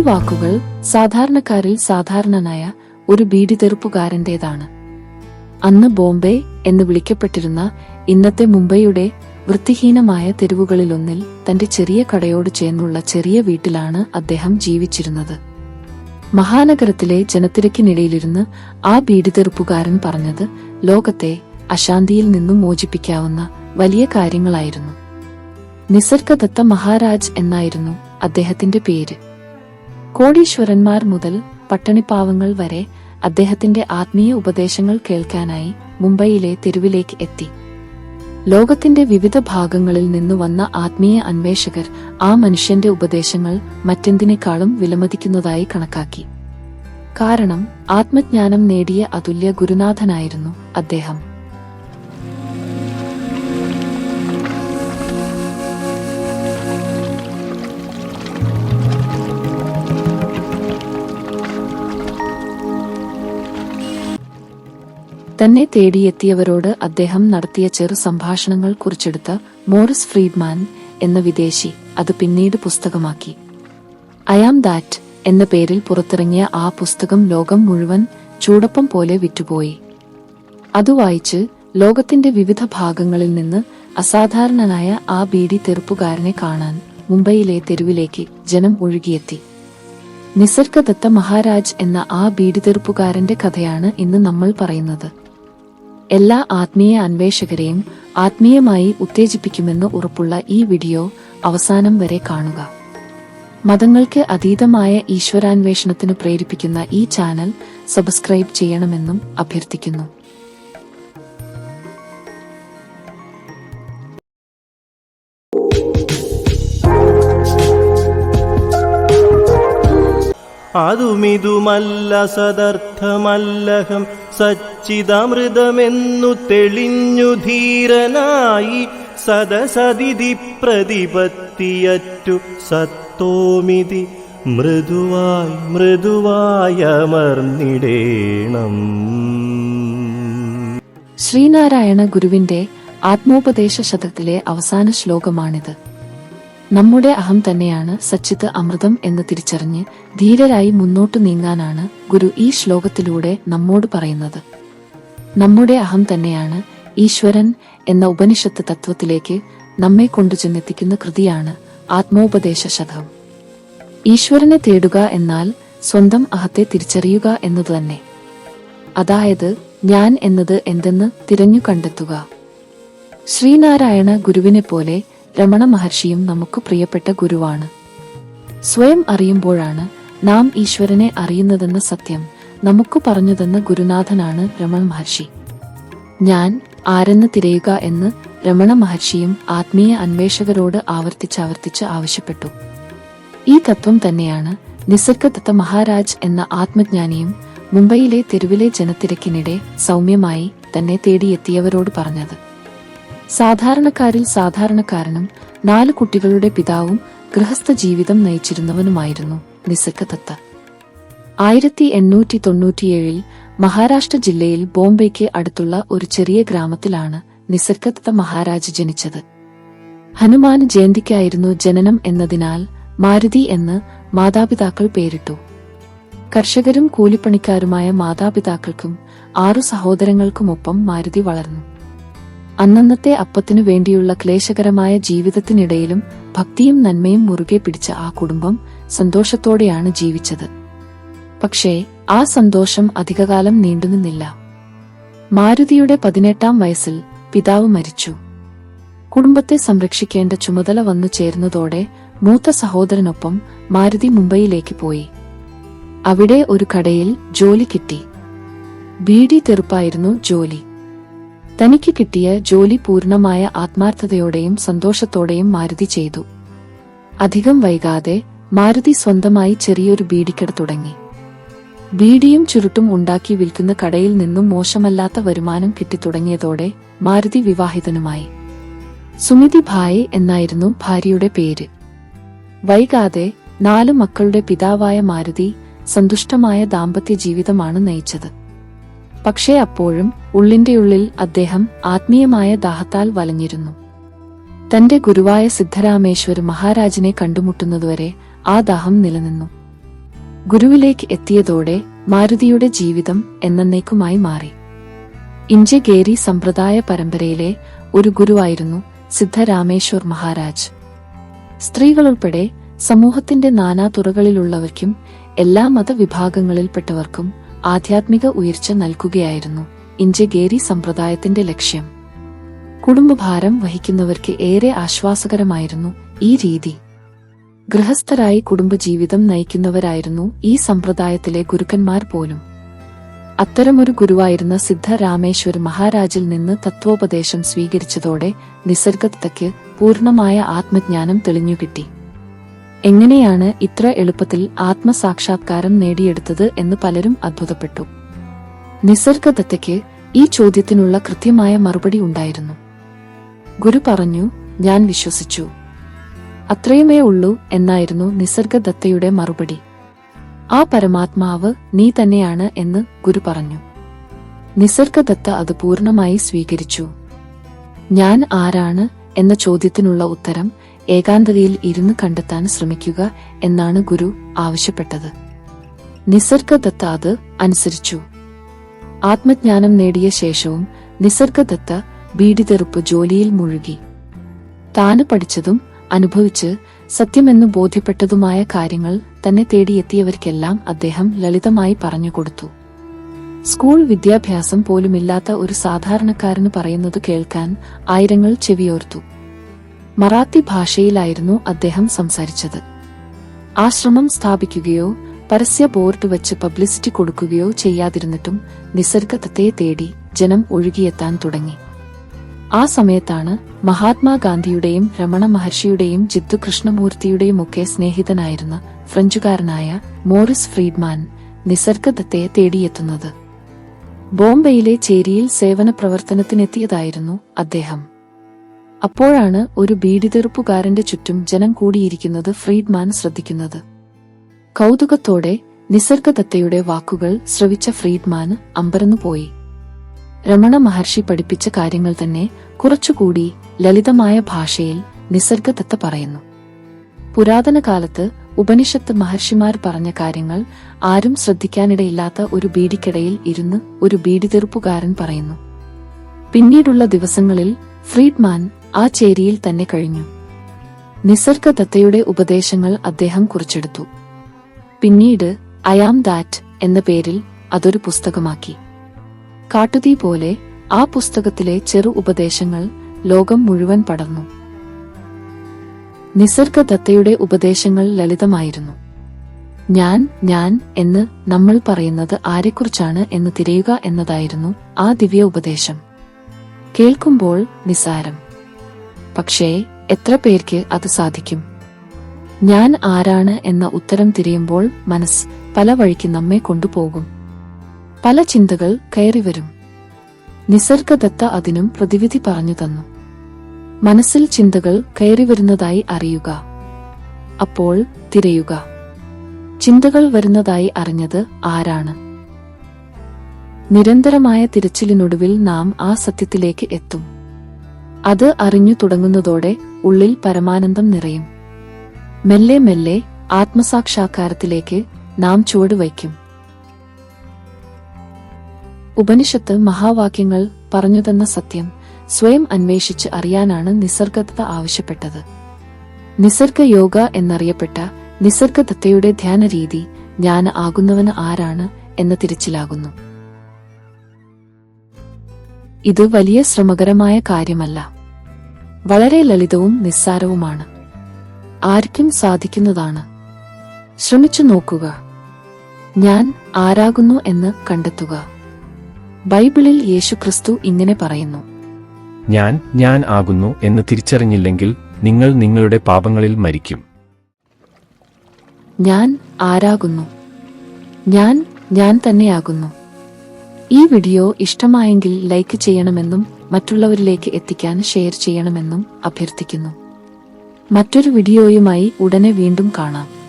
വാക്കുകൾ സാധാരണക്കാരിൽ സാധാരണനായ ഒരു ബീഡിതെറുപ്പുകാരന്റേതാണ്. അന്ന് ബോംബെ എന്ന് വിളിക്കപ്പെട്ടിരുന്ന ഇന്നത്തെ മുംബൈയുടെ വൃത്തിഹീനമായ തെരുവുകളിലൊന്നിൽ തന്റെ ചെറിയ കടയോട് ചേർന്നുള്ള ചെറിയ വീട്ടിലാണ് അദ്ദേഹം ജീവിച്ചിരുന്നത്. മഹാനഗരത്തിലെ ജനത്തിരക്കിനിടയിലിരുന്ന് ആ ബീഡിതെറുപ്പുകാരൻ പറഞ്ഞത് ലോകത്തെ അശാന്തിയിൽ നിന്നും മോചിപ്പിക്കാവുന്ന വലിയ കാര്യങ്ങളായിരുന്നു. നിസർഗദത്ത മഹാരാജ് എന്നായിരുന്നു അദ്ദേഹത്തിന്റെ പേര്. കോടീശ്വരന്മാർ മുതൽ പട്ടണിപ്പാവങ്ങൾ വരെ അദ്ദേഹത്തിന്റെ ആത്മീയ ഉപദേശങ്ങൾ കേൾക്കാനായി മുംബൈയിലെ തെരുവിലേക്ക് എത്തി. ലോകത്തിന്റെ വിവിധ ഭാഗങ്ങളിൽ നിന്ന് വന്ന ആത്മീയ അന്വേഷകർ ആ മനുഷ്യന്റെ ഉപദേശങ്ങൾ മറ്റെന്തിനേക്കാളും വിലമതിക്കുന്നതായി കണക്കാക്കി. കാരണം ആത്മജ്ഞാനം നേടിയ അതുല്യ ഗുരുനാഥനായിരുന്നു അദ്ദേഹം. തന്നെ തേടിയെത്തിയവരോട് അദ്ദേഹം നടത്തിയ ചെറു സംഭാഷണങ്ങൾ കുറിച്ചെടുത്ത മോറിസ് ഫ്രീഡ്മാൻ എന്ന വിദേശി അത് പിന്നീട് പുസ്തകമാക്കി. ഐ ആം ദാറ്റ് എന്ന പേരിൽ പുറത്തിറങ്ങിയ ആ പുസ്തകം ലോകം മുഴുവൻ ചൂടപ്പം പോലെ വിറ്റുപോയി. അത് വായിച്ച് ലോകത്തിന്റെ വിവിധ ഭാഗങ്ങളിൽ നിന്ന് അസാധാരണനായ ആ ബീഡി തെറുപ്പുകാരനെ കാണാൻ മുംബൈയിലെ തെരുവിലേക്ക് ജനം ഒഴുകിയെത്തി. നിസർഗദത്ത മഹാരാജ് എന്ന ആ ബീഡി തെറുപ്പുകാരന്റെ കഥയാണ് ഇന്ന് നമ്മൾ പറയുന്നത്. എല്ലാ ആത്മീയ അന്വേഷകരെയും ആത്മീയമായി ഉത്തേജിപ്പിക്കുമെന്ന് ഉറപ്പുള്ള ഈ വീഡിയോ അവസാനം വരെ കാണുക. മതങ്ങൾക്ക് അതീതമായ ഈശ്വരാന്വേഷണത്തിന് പ്രേരിപ്പിക്കുന്ന ഈ ചാനൽ സബ്സ്ക്രൈബ് ചെയ്യണമെന്നും അഭ്യർത്ഥിക്കുന്നു. അതുമിതുമല്ല സദർത്ഥമല്ലഹം സച്ചിദമൃതമെന്നു തെളിഞ്ഞു ധീരനായി സദസതിഥി പ്രതിപത്തിയറ്റു സത്തോമിതി. മൃദുവായി മൃദുവായമർന്നിടേണം ശ്രീനാരായണ ഗുരുവിന്റെ ആത്മോപദേശ ശതത്തിലെ അവസാന ശ്ലോകമാണിത്. നമ്മുടെ അഹം തന്നെയാണ് സച്ചിത് അമൃതം എന്ന് തിരിച്ചറിഞ്ഞ് ധീരരായി മുന്നോട്ടു നീങ്ങാനാണ് ഗുരു ഈ ശ്ലോകത്തിലൂടെ നമ്മോട് പറയുന്നത്. നമ്മുടെ അഹം തന്നെയാണ് ഈശ്വരൻ എന്ന ഉപനിഷത്ത് തത്വത്തിലേക്ക് നമ്മെ കൊണ്ടുചെന്നെത്തിക്കുന്ന കൃതിയാണ് ആത്മോപദേശ ശതകം. ഈശ്വരനെ തേടുക എന്നാൽ സ്വന്തം അഹത്തെ തിരിച്ചറിയുക എന്നതു തന്നെ. അതായത് ഞാൻ എന്നത് എന്തെന്ന് തിരഞ്ഞു കണ്ടെത്തുക. ശ്രീനാരായണ ഗുരുവിനെ പോലെ രമണ മഹർഷിയും നമുക്ക് പ്രിയപ്പെട്ട ഗുരുവാണ്. സ്വയം അറിയുമ്പോഴാണ് നാം ഈശ്വരനെ അറിയുന്നതെന്ന സത്യം നമുക്ക് പറഞ്ഞുതന്ന ഗുരുനാഥനാണ് രമണ മഹർഷി. ഞാൻ ആരെന്ന് തിരയുക എന്ന് രമണ മഹർഷിയും ആത്മീയ അന്വേഷകരോട് ആവർത്തിച്ചാവർത്തിച്ച് ആവശ്യപ്പെട്ടു. ഈ തത്വം തന്നെയാണ് നിസർഗദത്ത മഹാരാജ് എന്ന ആത്മജ്ഞാനിയും മുംബൈയിലെ തെരുവിലെ ജനത്തിരക്കിനിടെ സൗമ്യമായി തന്നെ തേടിയെത്തിയവരോട് പറഞ്ഞത്. സാധാരണക്കാരിൽ സാധാരണക്കാരനും നാല് കുട്ടികളുടെ പിതാവും ഗൃഹസ്ഥ ജീവിതം നയിച്ചിരുന്നവനുമായിരുന്നു നിസർഗദത്ത. ആയിരത്തി എണ്ണൂറ്റി തൊണ്ണൂറ്റിയേഴിൽ മഹാരാഷ്ട്ര ജില്ലയിൽ ബോംബെക്ക് അടുത്തുള്ള ഒരു ചെറിയ ഗ്രാമത്തിലാണ് നിസർഗദത്ത മഹാരാജ് ജനിച്ചത്. ഹനുമാൻ ജയന്തിക്കായിരുന്നു ജനനം എന്നതിനാൽ മാരുതി എന്ന് മാതാപിതാക്കൾ പേരിട്ടു. കർഷകരും കൂലിപ്പണിക്കാരുമായ മാതാപിതാക്കൾക്കും ആറു സഹോദരങ്ങൾക്കുമൊപ്പം മാരുതി വളർന്നു. അന്നന്നത്തെ അപ്പത്തിനു വേണ്ടിയുള്ള ക്ലേശകരമായ ജീവിതത്തിനിടയിലും ഭക്തിയും നന്മയും മുറുകെ പിടിച്ച ആ കുടുംബം സന്തോഷത്തോടെയാണ് ജീവിച്ചത്. പക്ഷേ ആ സന്തോഷം അധികകാലം നീണ്ടുനിന്നില്ല. മാരുതിയുടെ പതിനെട്ടാം വയസ്സിൽ പിതാവ് മരിച്ചു. കുടുംബത്തെ സംരക്ഷിക്കേണ്ട ചുമതല വന്നു ചേർന്നതോടെ മൂത്ത സഹോദരനൊപ്പം മാരുതി മുംബൈയിലേക്ക് പോയി. അവിടെ ഒരു കടയിൽ ജോലി കിട്ടി. ബീഡി തെറുപ്പായിരുന്നു ജോലി. തനിക്ക് കിട്ടിയ ജോലി പൂർണമായ ആത്മാർത്ഥതയോടെയും സന്തോഷത്തോടെയും മാരുതി ചെയ്തു. അധികം വൈകാതെ മാരുതി സ്വന്തമായി ചെറിയൊരു ബീഡിക്കട തുടങ്ങി. ബീഡിയും ചുരുട്ടും ഉണ്ടാക്കി വിൽക്കുന്ന കടയിൽ നിന്നും മോശമല്ലാത്ത വരുമാനം കിട്ടിത്തുടങ്ങിയതോടെ മാരുതി വിവാഹിതനുമായി. സുമിതി ഭായ് എന്നായിരുന്നു ഭാര്യയുടെ പേര്. വൈകാതെ നാലു മക്കളുടെ പിതാവായ മാരുതി സന്തുഷ്ടമായ ദാമ്പത്യ ജീവിതമാണ് നയിച്ചത്. പക്ഷേ അപ്പോഴും ഉള്ളിന്റെ ഉള്ളിൽ അദ്ദേഹം ആത്മീയമായ ദാഹത്താൽ വലഞ്ഞിരുന്നു. തന്റെ ഗുരുവായ സിദ്ധരാമേശ്വർ മഹാരാജിനെ കണ്ടുമുട്ടുന്നതുവരെ ആ ദാഹം നിലനിന്നു. ഗുരുവിലേക്ക് എത്തിയതോടെ മാരുതിയുടെ ജീവിതം എന്നേക്കുമായി മാറി. ഇഞ്ചഗേരി സമ്പ്രദായ പരമ്പരയിലെ ഒരു ഗുരുവായിരുന്നു സിദ്ധരാമേശ്വർ മഹാരാജ്. സ്ത്രീകളുൾപ്പെടെ സമൂഹത്തിന്റെ നാനാതുറകളിലുള്ളവർക്കും എല്ലാ മതവിഭാഗങ്ങളിൽപ്പെട്ടവർക്കും ആധ്യാത്മിക ഉയർച്ച നൽകുകയായിരുന്നു ഇഞ്ചഗേരി സമ്പ്രദായത്തിന്റെ ലക്ഷ്യം. കുടുംബഭാരം വഹിക്കുന്നവർക്ക് ഏറെ ആശ്വാസകരമായിരുന്നു ഈ രീതി. ഗൃഹസ്ഥരായി കുടുംബജീവിതം നയിക്കുന്നവരായിരുന്നു ഈ സമ്പ്രദായത്തിലെ ഗുരുക്കന്മാർ പോലും. അത്തരമൊരു ഗുരുവായിരുന്ന സിദ്ധരാമേശ്വർ മഹാരാജിൽ നിന്ന് തത്വോപദേശം സ്വീകരിച്ചതോടെ നിസർഗത്തയ്ക്ക് പൂർണമായ ആത്മജ്ഞാനം തെളിഞ്ഞുകിട്ടി. എങ്ങനെയാണ് ഇത്ര എളുപ്പത്തിൽ ആത്മസാക്ഷാത്കാരം നേടിയെടുത്തത് എന്ന് പലരും അത്ഭുതപ്പെട്ടു. നിസർഗദത്തയ്ക്ക് ഈ ചോദ്യത്തിനുള്ള കൃത്യമായ മറുപടി ഉണ്ടായിരുന്നു. ഗുരു പറഞ്ഞു ഞാൻ വിശ്വസിച്ചു. അത്രയുമേ ഉള്ളൂ എന്നായിരുന്നു നിസർഗദത്തയുടെ മറുപടി. ആ പരമാത്മാവ് നീ തന്നെയാണ് എന്ന് ഗുരു പറഞ്ഞു. നിസർഗദത്ത അത് പൂർണമായി സ്വീകരിച്ചു. ഞാൻ ആരാണ് എന്ന ചോദ്യത്തിനുള്ള ഉത്തരം ഏകാന്തതയിൽ ഇരുന്ന് കണ്ടെത്താൻ ശ്രമിക്കുക എന്നാണ് ഗുരു ആവശ്യപ്പെട്ടത്. നിസർഗദത്ത അത് അനുസരിച്ചു. ആത്മജ്ഞാനം നേടിയ ശേഷവും നിസർഗദത്ത ബീഡിതെറുപ്പ് ജോലിയിൽ മുഴുകി. താന് പഠിച്ചതും അനുഭവിച്ച് സത്യമെന്നു ബോധ്യപ്പെട്ടതുമായ കാര്യങ്ങൾ തന്നെ തേടിയെത്തിയവർക്കെല്ലാം അദ്ദേഹം ലളിതമായി പറഞ്ഞുകൊടുത്തു. സ്കൂൾ വിദ്യാഭ്യാസം പോലുമില്ലാത്ത ഒരു സാധാരണക്കാരന് പറയുന്നത് കേൾക്കാൻ ആയിരങ്ങൾ ചെവിയോർത്തു. മറാത്തി ഭാഷയിലായിരുന്നു അദ്ദേഹം സംസാരിച്ചത്. ആശ്രമം സ്ഥാപിക്കുകയോ പരസ്യ ബോർഡ് വെച്ച് പബ്ലിസിറ്റി കൊടുക്കുകയോ ചെയ്യാതിരുന്നിട്ടും നിസർഗതത്തെ തേടി ജനം ഒഴുകിയെത്താൻ തുടങ്ങി. ആ സമയത്താണ് മഹാത്മാഗാന്ധിയുടെയും രമണ മഹർഷിയുടെയും ജിദ്ദു കൃഷ്ണമൂർത്തിയുടെയും ഒക്കെ സ്നേഹിതനായിരുന്ന ഫ്രഞ്ചുകാരനായ മോറിസ് ഫ്രീഡ്മാൻ നിസർഗദത്തെ തേടിയെത്തുന്നത്. ബോംബെയിലെ ചേരിയിൽ സേവന പ്രവർത്തനത്തിനെത്തിയതായിരുന്നു അദ്ദേഹം. അപ്പോഴാണ് ഒരു ബീഡിതെറുപ്പുകാരന്റെ ചുറ്റും ജനം കൂടിയിരിക്കുന്നത് ഫ്രീഡ്മാൻ ശ്രദ്ധിക്കുന്നത്. കൗതുകത്തോടെ നിസർഗദത്തയുടെ വാക്കുകൾ ശ്രവിച്ച ഫ്രീഡ്മാൻ അമ്പരന്നുപോയി. രമണ മഹർഷി പഠിപ്പിച്ച കാര്യങ്ങൾ തന്നെ കുറച്ചുകൂടി ലളിതമായ ഭാഷയിൽ നിസർഗദത്ത പറയുന്നു. പുരാതന കാലത്ത് ഉപനിഷത്ത് മഹർഷിമാർ പറഞ്ഞ കാര്യങ്ങൾ ആരും ശ്രദ്ധിക്കാനിടയില്ലാത്ത ഒരു ബീഡിക്കിടയിൽ ഇരുന്ന് ഒരു ബീഡി തീർപ്പുകാരൻ പറയുന്നു. പിന്നീടുള്ള ദിവസങ്ങളിൽ ഫ്രീഡ്മാൻ ആ ചേരിയിൽ തന്നെ കഴിഞ്ഞു. നിസർഗദത്തയുടെ ഉപദേശങ്ങൾ അദ്ദേഹം കുറിച്ചെടുത്തു. പിന്നീട് ഐ ആം ദാറ്റ് എന്ന പേരിൽ അതൊരു പുസ്തകമാക്കി. കാട്ടുതീ പോലെ ആ പുസ്തകത്തിലെ ചെറു ഉപദേശങ്ങൾ ലോകം മുഴുവൻ പടർന്നു. നിസർഗദത്തയുടെ ഉപദേശങ്ങൾ ലളിതമായിരുന്നു. ഞാൻ ഞാൻ എന്ന് നമ്മൾ പറയുന്നത് ആരെക്കുറിച്ചാണ് എന്ന് തിരയുക എന്നതായിരുന്നു ആ ദിവ്യ ഉപദേശം. കേൾക്കുമ്പോൾ നിസാരം പക്ഷേ എത്ര പേർക്ക് അത് സാധിക്കും? ഞാൻ ആരാണ് എന്ന ഉത്തരം തിരയുമ്പോൾ മനസ്സ് പല വഴിക്ക് നമ്മെ കൊണ്ടുപോകും. പല ചിന്തകൾ കയറിവരും നിസർഗദത്ത അതിനും പ്രതിവിധി പറഞ്ഞു തന്നു. മനസ്സിൽ ചിന്തകൾ കയറി വരുന്നതായി അറിയുക. അപ്പോൾ തിരയുക. ചിന്തകൾ വരുന്നതായി അറിഞ്ഞത് ആരാണ്? നിരന്തരമായ തിരച്ചിലിനൊടുവിൽ നാം ആ സത്യത്തിലേക്ക് എത്തും. അത് അറിഞ്ഞു തുടങ്ങുന്നതോടെ ഉള്ളിൽ പരമാനന്ദം നിറയും. മെല്ലെ മെല്ലെ ആത്മസാക്ഷാത്കാരത്തിലേക്ക് നാം ചുവടുവയ്ക്കും. ഉപനിഷത്ത് മഹാവാക്യങ്ങൾ പറഞ്ഞുതന്ന സത്യം സ്വയം അന്വേഷിച്ച് അറിയാനാണ് നിസർഗദത്ത ആവശ്യപ്പെട്ടത്. നിസർഗ യോഗ എന്നറിയപ്പെട്ട നിസർഗദത്തയുടെ ധ്യാനരീതി ഞാൻ ആകുന്നവന് ആരാണ് എന്ന് തിരിച്ചിലാകുന്നു. ഇത് വലിയ ശ്രമകരമായ കാര്യമല്ല. വളരെ ലളിതവും നിസ്സാരവുമാണ്. ആർക്കും സാധിക്കുന്നതാണ്. ശ്രമിച്ചു നോക്കുക. ഞാൻ ആരാകുന്നു എന്ന് കണ്ടെത്തുക. ബൈബിളിൽ യേശുക്രിസ്തു ഇങ്ങനെ പറയുന്നു. ഞാൻ ഞാൻ ആകുന്നു എന്ന് തിരിച്ചറിഞ്ഞില്ലെങ്കിൽ നിങ്ങൾ നിങ്ങളുടെ പാപങ്ങളിൽ മരിക്കും. ഞാൻ ആരാകുന്നു? ഞാൻ ഞാൻ തന്നെയാകുന്നു. ഈ വീഡിയോ ഇഷ്ടമായെങ്കിൽ ലൈക്ക് ചെയ്യണമെന്നും മറ്റുള്ളവരിലേക്ക് എത്തിക്കാൻ ഷെയർ ചെയ്യണമെന്നും അഭ്യർത്ഥിക്കുന്നു. മറ്റൊരു വീഡിയോയുമായി ഉടനെ വീണ്ടും കാണാം.